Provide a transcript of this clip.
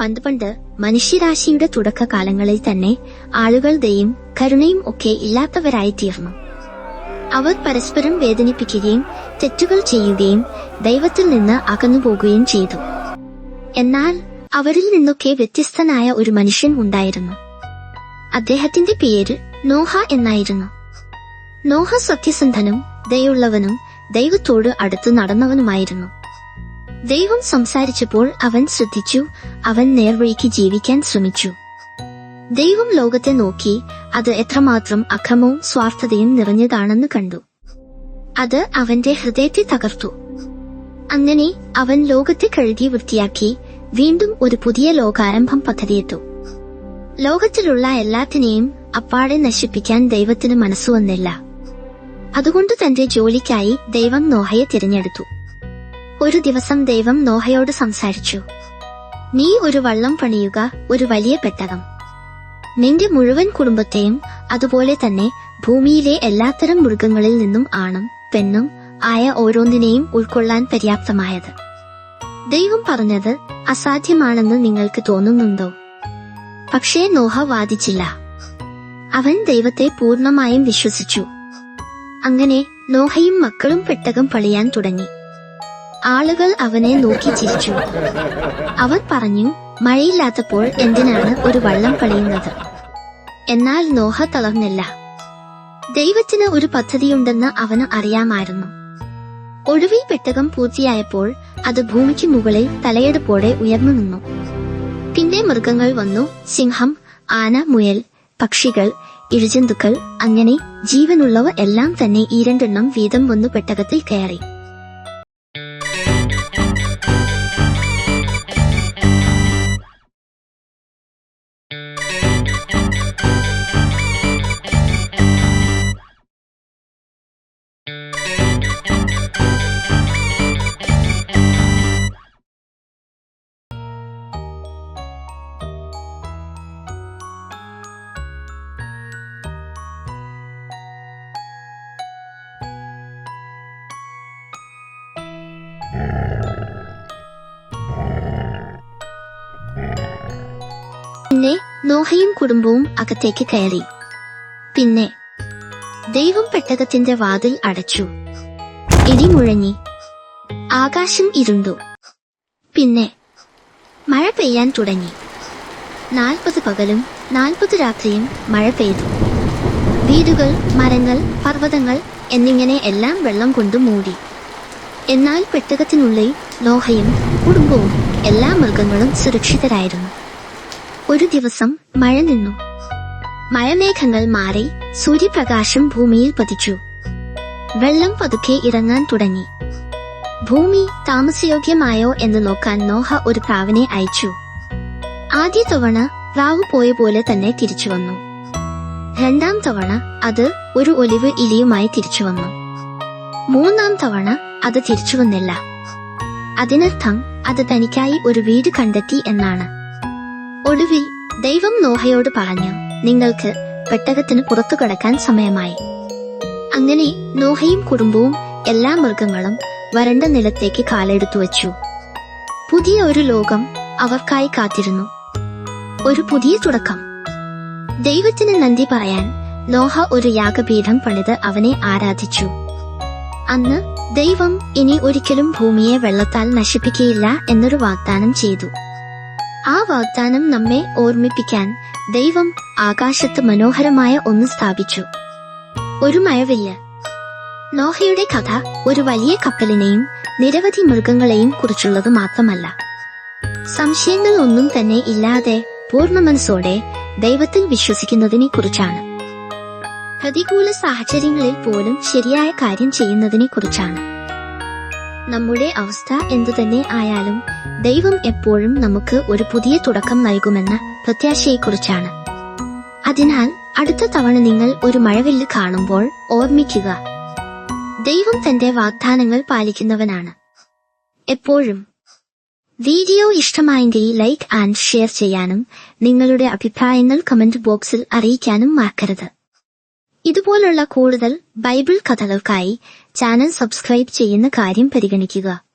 പണ്ട് പണ്ട് മനുഷ്യരാശിയുടെ തുടക്കകാലങ്ങളിൽ തന്നെ ആളുകൾ ദയും കരുണയും ഒക്കെ ഇല്ലാത്തവരായി തീർന്നു അവർ പരസ്പരം വേദനിപ്പിക്കുകയും തെറ്റുകൾ ചെയ്യുകയും ദൈവത്തിൽ നിന്ന് അകന്നുപോകുകയും ചെയ്തു. എന്നാൽ അവരിൽ നിന്നൊക്കെ വ്യത്യസ്തനായ ഒരു മനുഷ്യൻ ഉണ്ടായിരുന്നു. അദ്ദേഹത്തിന്റെ പേര് നോഹ എന്നായിരുന്നു. നോഹ സത്യസന്ധനും ദയുള്ളവനും ദൈവത്തോട് അടുത്ത് നടന്നവനുമായിരുന്നു. ദൈവം സംസാരിച്ചപ്പോൾ അവൻ ശ്രദ്ധിച്ചു. അവൻ നേർവഴിക്ക് ജീവിക്കാൻ ശ്രമിച്ചു. ദൈവം ലോകത്തെ നോക്കി അത് എത്രമാത്രം അക്രമവും സ്വാർത്ഥതയും നിറഞ്ഞതാണെന്ന് കണ്ടു. അത് അവന്റെ ഹൃദയത്തെ തകർത്തു. അങ്ങനെ അവൻ ലോകത്തെ കഴുകി വൃത്തിയാക്കി വീണ്ടും ഒരു പുതിയ ലോകാരംഭം പദ്ധതിയിട്ടു. ലോകത്തിലുള്ള എല്ലാത്തിനെയും അപ്പാടെ നശിപ്പിക്കാൻ ദൈവത്തിന് മനസ്സുവന്നില്ല അതുകൊണ്ട് തന്റെ ജോലിക്കായി ദൈവം നോഹയെ തിരഞ്ഞെടുത്തു. ഒരു ദിവസം ദൈവം നോഹയോട് സംസാരിച്ചു. നീ ഒരു വള്ളം പണിയുക ഒരു വലിയ പെട്ടകം. നിന്റെ മുഴുവൻ കുടുംബത്തെയും അതുപോലെ തന്നെ ഭൂമിയിലെ എല്ലാത്തരം മൃഗങ്ങളിൽ നിന്നും ആണും പെണ്ണും ആയ ഓരോന്നിനെയും ഉൾക്കൊള്ളാൻ പര്യാപ്തമായത്. ദൈവം പറഞ്ഞത് അസാധ്യമാണെന്ന് നിങ്ങൾക്ക് തോന്നുന്നുണ്ടോ? പക്ഷേ നോഹ വാദിച്ചില്ല. അവൻ ദൈവത്തെ പൂർണമായും വിശ്വസിച്ചു. അങ്ങനെ നോഹയും മക്കളും പെട്ടകം പണിയാൻ തുടങ്ങി. ആളുകൾ അവനെ നോക്കി ചിരിച്ചു. അവൻ പറഞ്ഞു മഴയില്ലാത്തപ്പോൾ എന്തിനാണ് ഒരു വള്ളം കളിയുന്നത് എന്നാൽ നോഹ തളർന്നില്ല. ദൈവത്തിന് ഒരു പദ്ധതിയുണ്ടെന്ന് അവന് അറിയാമായിരുന്നു. ഒടുവിൽ പെട്ടകം പൂർത്തിയായപ്പോൾ അത് ഭൂമിക്ക് മുകളിൽ തലയെടുപ്പോടെ ഉയർന്നു നിന്നു. പിന്നെ മൃഗങ്ങൾ വന്നു. സിംഹം ആന മുയൽ പക്ഷികൾ ഇഴജന്തുക്കൾ അങ്ങനെ ജീവനുള്ളവ എല്ലാം തന്നെ ഈ രണ്ടെണ്ണം വീതം വന്നു പെട്ടകത്തിൽ കയറി. പിന്നെ നോഹയും കുടുംബവും അകത്തേക്ക് കയറി. പിന്നെ ദൈവം പെട്ടകത്തിന്റെ വാതിൽ അടച്ചു. ഇടി മുഴങ്ങി. ആകാശം ഇരുണ്ടു. പിന്നെ മഴ പെയ്യാൻ തുടങ്ങി. നാൽപ്പത് പകലും നാൽപ്പത് രാത്രിയും മഴ പെയ്തു. വീടുകൾ മരങ്ങൾ പർവതങ്ങൾ എന്നിങ്ങനെ എല്ലാം വെള്ളം കൊണ്ട് മൂടി. എന്നാൽ പെട്ടകത്തിനുള്ളിൽ ലോഹയും കുടുംബവും എല്ലാ മൃഗങ്ങളും സുരക്ഷിതരായിരുന്നു. ഒരു ദിവസം മഴ നിന്നു. മഴമേഘങ്ങൾ മാറി സൂര്യപ്രകാശം ഭൂമിയിൽ പതിച്ചു. വെള്ളം പതുക്കെ ഇറങ്ങാൻ തുടങ്ങി. ഭൂമി താമസയോഗ്യമായോ എന്ന് നോക്കാൻ നോഹ ഒരു പ്രാവിനെ അയച്ചു. ആദ്യ തവണ പ്രാവ് പോയ പോലെ തന്നെ തിരിച്ചു വന്നു. രണ്ടാം തവണ അത് ഒരു ഒലിവ് ഇലിയുമായി തിരിച്ചു വന്നു. മൂന്നാം തവണ അത് തിരിച്ചു വന്നില്ല. അതിനർത്ഥം അത് തനിക്കായി ഒരു വീട് കണ്ടെത്തി എന്നാണ്. ഒടുവിൽ ദൈവം നോഹയോട് പറഞ്ഞു നിങ്ങൾക്ക് പെട്ടകത്തിന് പുറത്തു കടക്കാൻ സമയമായി. അങ്ങനെ നോഹയും കുടുംബവും എല്ലാ മൃഗങ്ങളും വരണ്ട നിലത്തേക്ക് കാലെടുത്തു വച്ചു. പുതിയ ഒരു ലോകം അവർക്കായി കാത്തിരുന്നു. ഒരു പുതിയ തുടക്കം. ദൈവത്തിന് നന്ദി പറയാൻ നോഹ ഒരു യാഗപീഠം പണിത് അവനെ ആരാധിച്ചു. അന്ന് ദൈവം ഇനി ഒരിക്കലും ഭൂമിയെ വെള്ളത്താൽ നശിപ്പിക്കുകയില്ല എന്നൊരു വാഗ്ദാനം ചെയ്തു. ആ വാഗ്ദാനം നമ്മെ ഓർമ്മിപ്പിക്കാൻ ദൈവം ആകാശത്ത് മനോഹരമായ ഒന്ന് സ്ഥാപിച്ചു. ഒരു മഴവില്ല്. നോഹയുടെ കഥ ഒരു വലിയ കപ്പലിനെയും നിരവധി മൃഗങ്ങളെയും കുറിച്ചുള്ളത് മാത്രമല്ല. സംശയങ്ങൾ ഒന്നും തന്നെ ഇല്ലാതെ പൂർണ മനസ്സോടെ ദൈവത്തിൽ വിശ്വസിക്കുന്നതിനെ കുറിച്ചാണ്. പ്രതികൂല സാഹചര്യങ്ങളിൽ പോലും ശരിയായ കാര്യം ചെയ്യുന്നതിനെ കുറിച്ചാണ്. നമ്മുടെ അവസ്ഥ എന്തു തന്നെ ആയാലും ദൈവം എപ്പോഴും നമുക്ക് ഒരു പുതിയ തുടക്കം നൽകുമെന്ന പ്രത്യാശയെക്കുറിച്ചാണ്. അതിനാൽ അടുത്ത തവണ നിങ്ങൾ ഒരു മഴവില്ല് കാണുമ്പോൾ ഓർമ്മിക്കുക. ദൈവം തന്റെ വാഗ്ദാനങ്ങൾ പാലിക്കുന്നവനാണ്. എപ്പോഴും വീഡിയോ ഇഷ്ടമായെങ്കിൽ ലൈക്ക് ആൻഡ് ഷെയർ ചെയ്യാനും നിങ്ങളുടെ അഭിപ്രായങ്ങൾ കമന്റ് ബോക്സിൽ അറിയിക്കാനും മറക്കരുത്. ഇതുപോലുള്ള കൂടുതൽ ബൈബിൾ കഥകൾക്കായി ചാനൽ സബ്സ്ക്രൈബ് ചെയ്യുന്ന കാര്യം പരിഗണിക്കുക.